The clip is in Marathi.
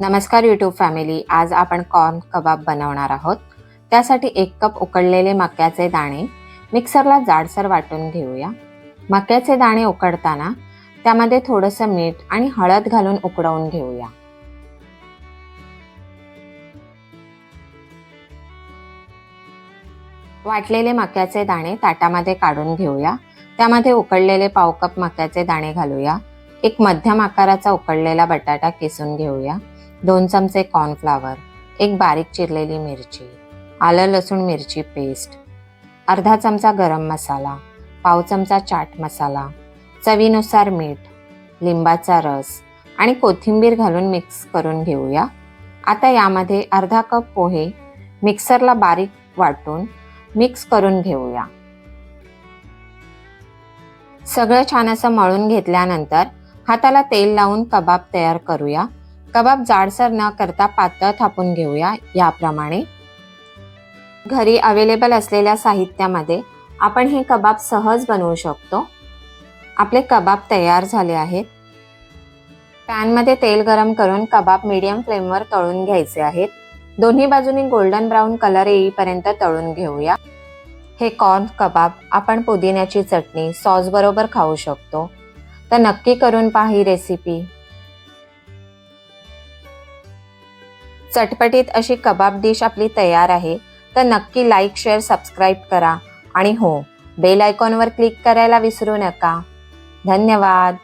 नमस्कार यूट्यूब फॅमिली आज आपण कॉर्न कबाब बनवणार आहोत. त्यासाठी एक कप उकडलेले मक्याचे दाणे मिक्सरला जाडसर वाटून घेऊया. मक्याचे दाणे उकडताना त्यामध्ये थोडंसं मीठ आणि हळद घालून उकडवून घेऊया. वाटलेले मक्याचे दाणे ताटामध्ये काढून घेऊया. त्यामध्ये उकडलेले पाव कप मक्याचे दाणे घालूया. एक मध्यम आकाराचा उकडलेला बटाटा किसून घेऊया. दोन चमचे कॉर्नफ्लावर एक बारीक चिरलेली मिरची आलं लसूण मिरची पेस्ट अर्धा चमचा गरम मसाला पाव चमचा चाट मसाला चवीनुसार मीठ लिंबाचा रस आणि कोथिंबीर घालून मिक्स करून घेऊया. आता यामध्ये अर्धा कप पोहे मिक्सरला बारीक वाटून मिक्स करून घेऊया. सगळं छान असं मळून घेतल्यानंतर हाताला तेल लावून कबाब तयार करूया. कबाब जाडसर न करता पातळ थापून घेऊया याप्रमाणे. घरी अवेलेबल असलेल्या साहित्यामध्ये आपण हे कबाब सहज बनवू शकतो. आपले कबाब तयार झाले आहेत. पॅनमध्ये तेल गरम करून कबाब मीडियम फ्लेमवर तळून घ्यायचे आहेत. दोन्ही बाजूनी गोल्डन ब्राऊन कलर येईपर्यंत तळून घेऊया. हे कॉर्न कबाब आपण पुदिन्याची चटणी सॉस बरोबर खाऊ शकतो. तर नक्की करून पाही रेसिपी चटपटीत अशी कबाब डिश आपली तयार आहे तर नक्की लाईक शेअर सबस्क्राईब करा. आणि हो बेल आयकॉनवर क्लिक करायला विसरू नका. धन्यवाद.